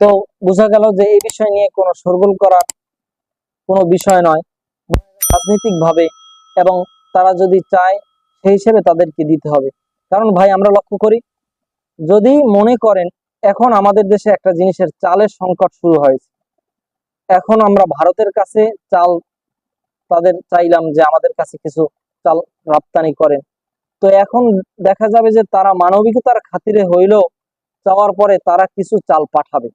তো বোঝা গেল যে এই বিষয় নিয়ে কোনো সরগোল করার কোনো বিষয় নয়। রাজনৈতিকভাবে এবং তারা যদি চায়, সেই হিসেবে তাদেরকে দিতে হবে। কারণ ভাই, আমরা লক্ষ্য করি, যদি মনে করেন, এখন আমাদের দেশে একটা জিনিসের চালের সংকট শুরু হয়েছে। এখন আমরা ভারতের কাছে চাল তাদের চাইলাম যে আমাদের কাছে কিছু চাল রপ্তানি করেন। তো এখন দেখা যাবে যে তারা মানবিকতার খাতিরে হইলেও, চাওয়ার পরে তারা কিছু চাল পাঠাবে।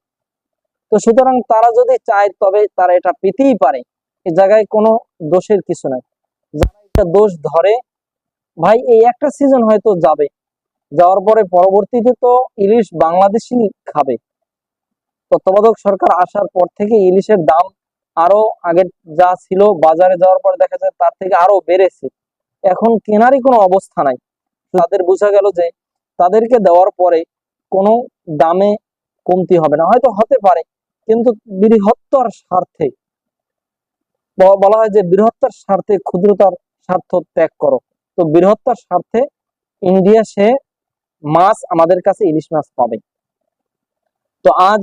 তো সুতরাং তারা যদি চায়, তবে তারা এটা পেতেই পারে। এ জায়গায় কোনো দোষের কিছু নাই। যারা এটা দোষ ধরে, ভাই, এই একটা সিজন হয়তো যাবে। যাওয়ার পরে পরবর্তীতে তো ইলিশ বাংলাদেশি খাবে। তত্ত্বাবধায়ক সরকার আসার পর থেকে ইলিশের দাম আরও আগে যা ছিল, বাজারে যাওয়ার পর দেখা যায় তার থেকে আরও বেড়েছে। এখন কেনারই কোনো অবস্থা নাই। তাদের বোঝা গেল যে তাদেরকে দেওয়ার পরে কোনো দামে কমতি হবে না। হয়তো হতে পারে কিন্তু বৃহত্তর স্বার্থে বলা হয় যে বৃহত্তর স্বার্থে ক্ষুদ্রতার স্বার্থ ত্যাগ করো। তো বৃহত্তর স্বার্থে ইন্ডিয়া সে মাছ, আমাদের কাছে ইলিশ মাছ পাবে। তো আজ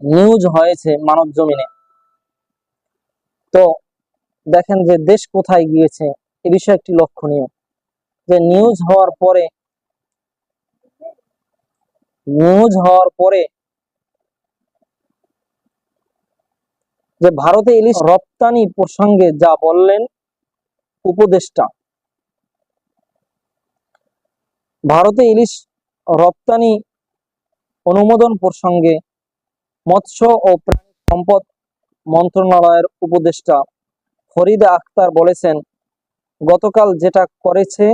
নিউজ হয়েছে মানব জমিনে। তো দেখেন যে দেশ কোথায় গিয়েছে, এ বিষয়ে একটি লক্ষণীয়। যে নিউজ হওয়ার পরে নিউজ হওয়ার পরে যে ভারতে ইলিশ রপ্তানি প্রসঙ্গে যা বললেন উপদেষ্টা, ভারতে ইলিশ রপ্তানি অনুমোদন প্রসঙ্গে মৎস্য ও প্রাণী সম্পদ মন্ত্রণালয়ের উপদেষ্টা ফরিদা আক্তার বলেছেন, গতকাল যেটা করেছে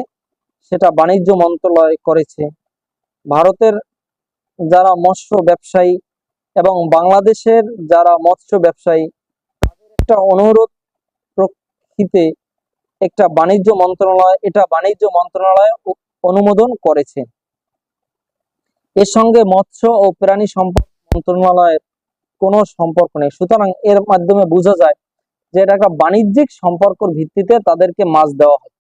সেটা বাণিজ্য মন্ত্রণালয় করেছে। ভারতের যারা মৎস্য ব্যবসায়ী এবং বাংলাদেশের যারা মৎস্য ব্যবসায়ী, তাদের একটা অনুরোধ প্রক্ষিতে একটা বাণিজ্য মন্ত্রণালয়, এটা বাণিজ্য মন্ত্রণালয় অনুমোদন করেছে। এর সঙ্গে মৎস্য ও প্রাণী সম্পদ মন্ত্রণালয়ের কোনো সম্পর্ক নেই। সুতরাং এর মাধ্যমে বোঝা যায় যে এটা একটা বাণিজ্যিক সম্পর্কের ভিত্তিতে তাদেরকে মাছ দেওয়া হচ্ছে।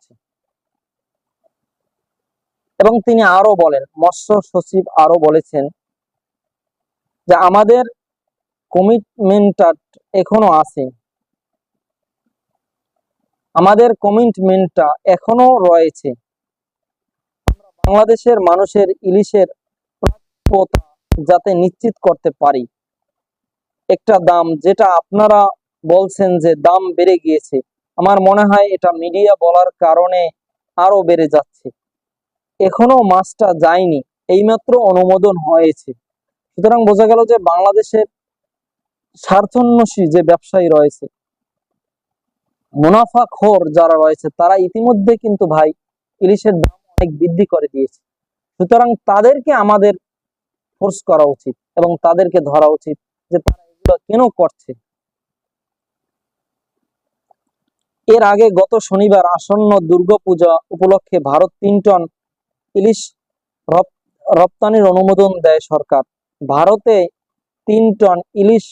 এবং তিনি আরও বলেন, মৎস্য সচিব আরও বলেছেন যে, আমাদের কমিটমেন্টটা এখনও আছে। আমাদের কমিটমেন্টটা এখনও রয়েছে। বাংলাদেশের মানুষের ইলিশের প্রাপ্যতা যাতে নিশ্চিত করতে পারি। একটা দাম যেটা আপনারা বলছেন যে, দাম বেড়ে গিয়েছে। আমার মনে হয় এটা মিডিয়া বলার কারণে আরও বেড়ে যাচ্ছে। এখনও মাছটা যায়নি। এইমাত্র অনুমোদন হয়েছে। সুতরাং বোঝা গেল যে বাংলাদেশের স্বার্থন্বেষী যে ব্যবসায়ী রয়েছে মুনাফাখোর যারা রয়েছে, তারা ইতিমধ্যে কিন্তু ভাই ইলিশের দাম অনেক বৃদ্ধি করে দিয়েছে। সুতরাং তাদেরকে আমাদের ফোর্স করা উচিত এবং তাদেরকে ধরা উচিত যে তারা এগুলো কেন করছে। এর আগে গত শনিবার আসন্ন দুর্গাপূজা উপলক্ষে ভারত তিন টন ইলিশ রপ- রপ্তানির অনুমোদন দেয় সরকার। ভারতে তিন টন ইলিশ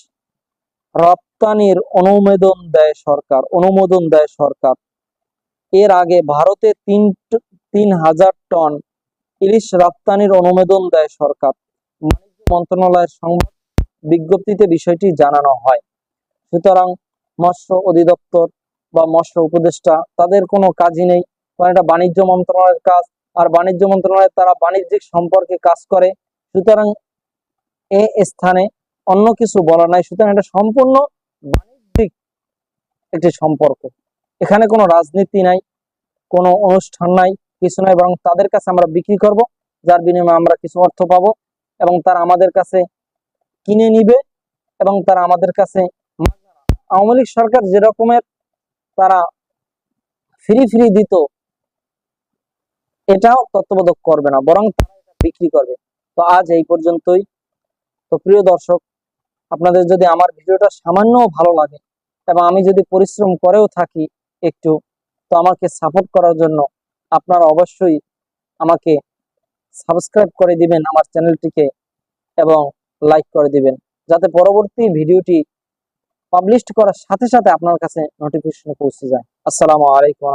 রপ্তানির অনুমোদন দেয় সরকার, অনুমোদন দেয় সরকার। এর আগে ভারতে তিন তিন হাজার টন ইলিশ রপ্তানির অনুমোদন দেয় সরকার। বাণিজ্য মন্ত্রণালয়ের সংবাদ বিজ্ঞপ্তিতে বিষয়টি জানানো হয়। সুতরাং মৎস্য অধিদপ্তর বা মৎস্য উপদেষ্টা তাদের কোনো কাজই নেই। কারণ এটা বাণিজ্য মন্ত্রণালয়ের কাজ। আর বাণিজ্য মন্ত্রণালয় তারা বাণিজ্যিক সম্পর্কে কাজ করে। সুতরাং এ স্থানে অন্য কিছু বলা নাই। সুতরাং এটা সম্পূর্ণ বাণিজ্যিক একটি সম্পর্ক। এখানে কোনো রাজনীতি নাই, কোনো অনুষ্ঠান নাই, কিছু নাই, বরং তাদের কাছে আমরা বিক্রি করব, যার বিনিময়ে আমরা কিছু অর্থ পাবো এবং তারা আমাদের কাছে কিনে নিবে এবং তারা আমাদের কাছে আওয়ামী লীগ সরকার যেরকমের তারা ফ্রি ফ্রি দিত এটাও তত্ত্ববোধক করবে না, বরং বিক্রি করবে। তো আজ এই পর্যন্তই। তো প্রিয় দর্শক, আপনাদের যদি আমার ভিডিওটা সামান্য ভালো লাগে, এবং আমি যদি পরিশ্রম করেও থাকি একটু, তো আমাকে সাপোর্ট করার জন্য আপনারা অবশ্যই আমাকে সাবস্ক্রাইব করে দিবেন আমার চ্যানেলটিকে, এবং লাইক করে দিবেন। যাতে পরবর্তী ভিডিওটি পাবলিশ করার সাথে সাথে আপনার কাছে নোটিফিকেশন পৌঁছে যায়। আসসালামু আলাইকুম।